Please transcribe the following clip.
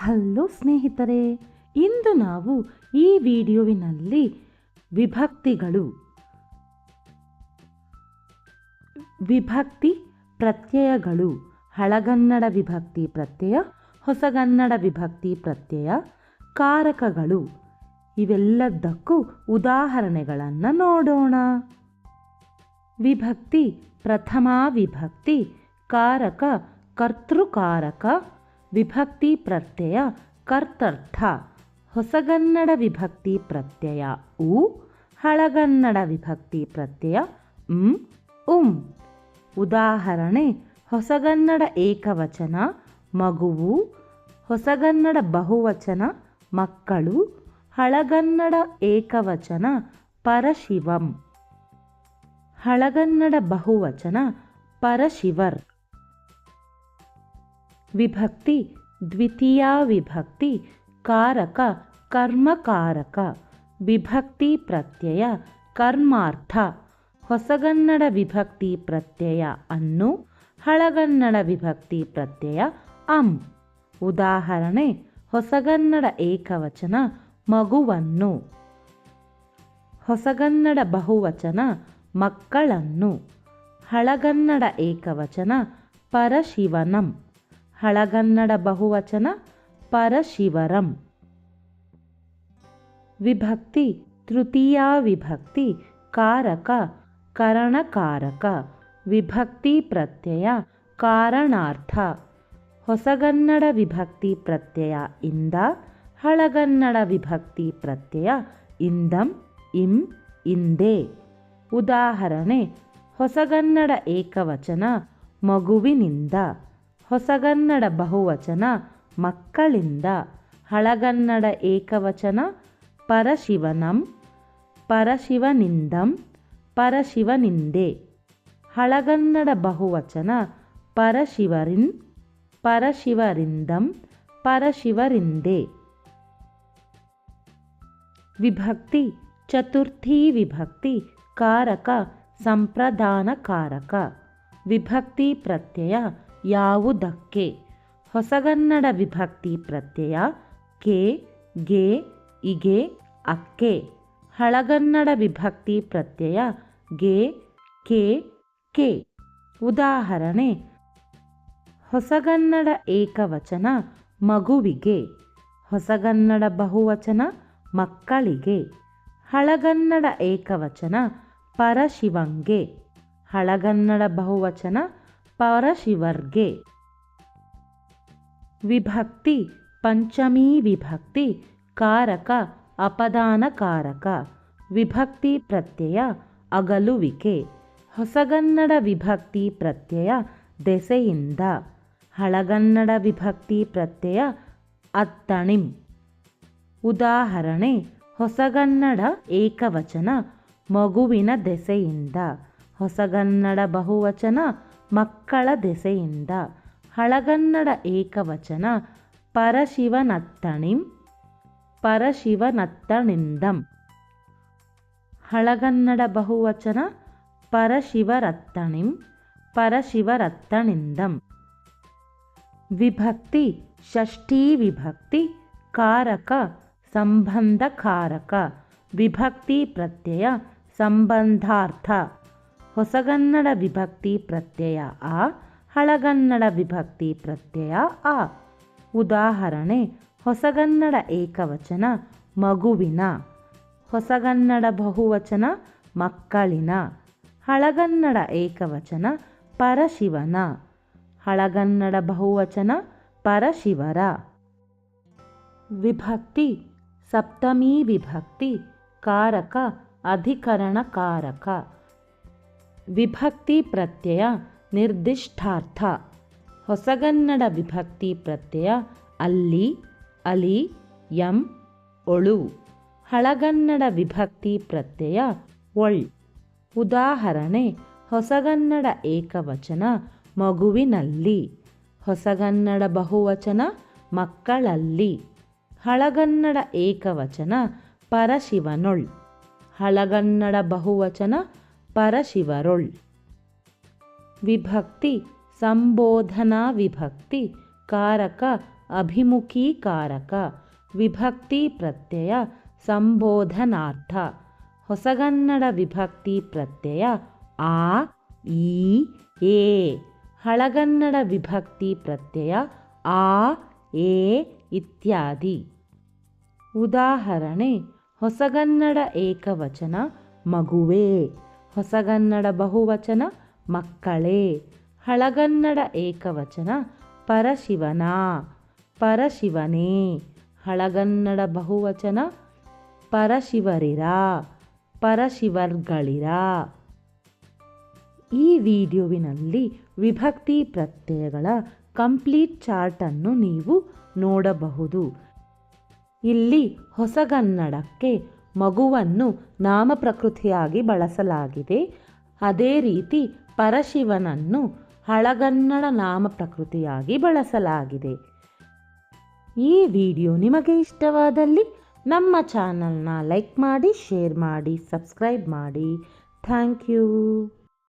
Hello ಸ್ನೇಹಿತರೆ, ಇಂದು ನಾವು ಈ ವಿಡಿಯೋವಿನಲ್ಲಿ ವಿಭಕ್ತಿಗಳು, ವಿಭಕ್ತಿ ಪ್ರತ್ಯಯಗಳು, ಹಳಗನ್ನಡ ವಿಭಕ್ತಿ ಪ್ರತ್ಯಯ, ಹೊಸಗನ್ನಡ ವಿಭಕ್ತಿ ಪ್ರತ್ಯಯ, ಕಾರಕಗಳು, ಇವೆಲ್ಲದಕ್ಕೂ ಉದಾಹರಣೆಗಳನ್ನು ನೋಡೋಣ. ವಿಭಕ್ತಿ ಪ್ರಥಮ ವಿಭಕ್ತಿ, ಕಾರಕ, ಕರ್ತೃಕಾರಕ ವಿಭಕ್ತಿ ಪ್ರತ್ಯಯ ಕರ್ತರ್ಥ. ಹೊಸಗನ್ನಡ ವಿಭಕ್ತಿ ಪ್ರತ್ಯಯ ಉ, ಹಳಗನ್ನಡ ವಿಭಕ್ತಿ ಪ್ರತ್ಯಯ ಉಂ ಉಂ. ಉದಾಹರಣೆ, ಹೊಸಗನ್ನಡ ಏಕವಚನ, ಮಗುವು, ಹೊಸಗನ್ನಡ ಬಹುವಚನ, ಮಕ್ಕಳು, ಹಳಗನ್ನಡ ಏಕವಚನ, ಪರಶಿವಂ. ಹಳಗನ್ನಡ ಬಹುವಚನ, ಪರಶಿವರ್. ವಿಭಕ್ತಿ, ದ್ವಿತೀಯ ವಿಭಕ್ತಿ, ಕಾರಕ, ಕರ್ಮಕಾರಕ. ವಿಭಕ್ತಿ ಪ್ರತ್ಯಯ, ಕರ್ಮಾರ್ಥ. ಹೊಸಗನ್ನಡ ವಿಭಕ್ತಿ ಪ್ರತ್ಯಯ ಅನ್ನು ಹಳಗನ್ನಡ ವಿಭಕ್ತಿ ಪ್ರತ್ಯಯ ಅಂ. ಉದಾಹರಣೆ, ಹೊಸಗನ್ನಡ ಏಕವಚನ, ಮಗುವನ್ನು. ಹೊಸಗನ್ನಡ ಬಹುವಚನ, ಮಕ್ಕಳನ್ನು. ಹಳಗನ್ನಡ ಏಕವಚನ, ಪರಶಿವನಂ. ಹಳಗನ್ನಡ ಬಹುವಚನ ಪರಶಿವರಂ. ವಿಭಕ್ತಿ, ತೃತೀಯ ವಿಭಕ್ತಿ, ಕಾರಕ, ಕರಣಕಾರಕ. ವಿಭಕ್ತಿ ಪ್ರತ್ಯಯ, ಕಾರಣಾರ್ಥ. ಹೊಸಗನ್ನಡ ವಿಭಕ್ತಿ ಪ್ರತ್ಯಯ, ಇಂದ. ಹಳಗನ್ನಡ ವಿಭಕ್ತಿ ಪ್ರತ್ಯಯ, ಇಂದಂ, ಇಂ, ಇಂದೆ. ಉದಾಹರಣೆ, ಹೊಸಗನ್ನಡ ಏಕವಚನ, ಮಗುವಿನಿಂದ. ಹೊಸಗನ್ನಡ ಬಹುವಚನ, ಮಕ್ಕಳಿಂದ. ಹಳಗನ್ನಡ ಏಕವಚನ, ಪರಶಿವನಂ, ಪರಶಿವನಿಂದಂ, ಪರಶಿವನಿಂದೆ. ಹಳಗನ್ನಡ ಬಹುವಚನ, ಪರಶಿವರಿನ್, ಪರಶಿವರಿಂದಂ, ಪರಶಿವರಿಂದೆ. ವಿಭಕ್ತಿ, ಚತುರ್ಥಿ ವಿಭಕ್ತಿ, ಕಾರಕ ಸಂಪ್ರದಾನಕಾರಕ ವಿಭಕ್ತಿ ಪ್ರತ್ಯಯ ಯಾವುದಕ್ಕೆ? ಹೊಸಗನ್ನಡ ವಿಭಕ್ತಿ ಪ್ರತ್ಯಯ ಕೆ, ಗೆ, ಇಗೆ, ಅಕ್ಕೆ. ಹಳಗನ್ನಡ ವಿಭಕ್ತಿ ಪ್ರತ್ಯಯ ಗೆ, ಕೆ ಕೆ. ಉದಾಹರಣೆ, ಹೊಸಗನ್ನಡ ಏಕವಚನ ಮಗುವಿಗೆ, ಹೊಸಗನ್ನಡ ಬಹುವಚನ ಮಕ್ಕಳಿಗೆ, ಹಳಗನ್ನಡ ಏಕವಚನ ಪರಶಿವಂಗೆ, ಹಳಗನ್ನಡ ಬಹುವಚನ ಪರಶಿವರ್ಗೆ ವಿಭಕ್ತಿ, ಪಂಚಮೀ ವಿಭಕ್ತಿ, ಕಾರಕ ಅಪದಾನಕಾರಕ ವಿಭಕ್ತಿ ಪ್ರತ್ಯಯ, ಅಗಲುವಿಕೆ. ಹೊಸಗನ್ನಡ ವಿಭಕ್ತಿ ಪ್ರತ್ಯಯ, ದೆಸೆಯಿಂದ. ಹಳಗನ್ನಡ ವಿಭಕ್ತಿ ಪ್ರತ್ಯಯ, ಅತ್ತಣಿಂ. ಉದಾಹರಣೆ, ಹೊಸಗನ್ನಡ ಏಕವಚನ, ಮಗುವಿನ ದೆಸೆಯಿಂದ. ಹೊಸಗನ್ನಡ ಬಹುವಚನ ಮಕ್ಕಳ ದೆಸೆಯಿಂದ ಹಳಗನ್ನಡ ಏಕವಚನ ಪರಶಿವನತ್ತಣಿಂ, ಪರಶಿವನತ್ತಣಿಂದಂ. ಹಳಗನ್ನಡ ಬಹುವಚನ ಪರಶಿವರತ್ತಣಿಂ, ಪರಶಿವರತ್ತಣಿಂದಂ. ವಿಭಕ್ತಿ ಷಷ್ಠೀ ವಿಭಕ್ತಿ ಕಾರಕ ಸಂಬಂಧಕಾರಕ ವಿಭಕ್ತಿ ಪ್ರತ್ಯಯ ಸಂಬಂಧಾರ್ಥ. ಹೊಸಗನ್ನಡ ವಿಭಕ್ತಿ ಪ್ರತ್ಯಯ ಆ, ಹಳಗನ್ನಡ ವಿಭಕ್ತಿ ಪ್ರತ್ಯಯ ಆ. ಉದಾಹರಣೆ, ಹೊಸಗನ್ನಡ ಏಕವಚನ, ಮಗುವಿನ. ಹೊಸಗನ್ನಡ ಬಹುವಚನ, ಮಕ್ಕಳಿನ. ಹಳಗನ್ನಡ ಏಕವಚನ, ಪರಶಿವನ. ಹಳಗನ್ನಡ ಬಹುವಚನ, ಪರಶಿವರ. ವಿಭಕ್ತಿ, ಸಪ್ತಮೀ ವಿಭಕ್ತಿ, ಕಾರಕ, ಅಧಿಕರಣಕಾರಕ. ವಿಭಕ್ತಿ ಪ್ರತ್ಯಯ ನಿರ್ದಿಷ್ಟಾರ್ಥ. ಹೊಸಗನ್ನಡ ವಿಭಕ್ತಿ ಪ್ರತ್ಯಯ ಅಲ್ಲಿ, ಅಲಿ, ಎಂ, ಒಳು. ಹಳಗನ್ನಡ ವಿಭಕ್ತಿ ಪ್ರತ್ಯಯ ಒಳ್. ಉದಾಹರಣೆ, ಹೊಸಗನ್ನಡ ಏಕವಚನ ಮಗುವಿನಲ್ಲಿ. ಹೊಸಗನ್ನಡ ಬಹುವಚನ ಮಕ್ಕಳಲ್ಲಿ. ಹಳಗನ್ನಡ ಏಕವಚನ ಪರಶಿವನೊಳ್. ಹಳಗನ್ನಡ ಬಹುವಚನ ಪರಶಿವರೊಳ್. ವಿಭಕ್ತಿ, ಸಂಬೋಧನಾ ವಿಭಕ್ತಿ, ಕಾರಕ ಅಭಿಮುಖೀಕಾರಕ ವಿಭಕ್ತಿ ಪ್ರತ್ಯಯ, ಸಂಬೋಧನಾರ್ಥ. ಹೊಸಗನ್ನಡ ವಿಭಕ್ತಿ ಪ್ರತ್ಯಯ, ಆ, ಈ, ಎ. ಹಳಗನ್ನಡ ವಿಭಕ್ತಿ ಪ್ರತ್ಯಯ, ಆ, ಎ, ಇತ್ಯಾದಿ. ಉದಾಹರಣೆ, ಹೊಸಗನ್ನಡ ಏಕವಚನ, ಮಗುವೇ. ಹೊಸಗನ್ನಡ ಬಹುವಚನ, ಮಕ್ಕಳೇ. ಹಳಗನ್ನಡ ಏಕವಚನ, ಪರಶಿವನ. ಪರಶಿವನೇ. ಹಳಗನ್ನಡ ಬಹುವಚನ, ಪರಶಿವರಿರ. ಪರಶಿವರ್ಗಳಿರ. ಈ ವಿಡಿಯೋವಿನಲ್ಲಿ ವಿಭಕ್ತಿ ಪ್ರತ್ಯಯಗಳ ಕಂಪ್ಲೀಟ್ ಚಾರ್ಟನ್ನು ನೀವು ನೋಡಬಹುದು. ಇಲ್ಲಿ ಹೊಸಗನ್ನಡಕ್ಕೆ ಮಗುವನ್ನು ನಾಮಪ್ರಕೃತಿಯಾಗಿ ಬಳಸಲಾಗಿದೆ. ಅದೇ ರೀತಿ ಪರಶಿವನನ್ನು ಹಳಗನ್ನಡ ನಾಮಪ್ರಕೃತಿಯಾಗಿ ಬಳಸಲಾಗಿದೆ. ಈ ವಿಡಿಯೋ ನಿಮಗೆ ಇಷ್ಟವಾದಲ್ಲಿ ನಮ್ಮ ಚಾನಲ್ನ ಲೈಕ್ ಮಾಡಿ, ಶೇರ್ ಮಾಡಿ, ಸಬ್ಸ್ಕ್ರೈಬ್ ಮಾಡಿ. Thank you.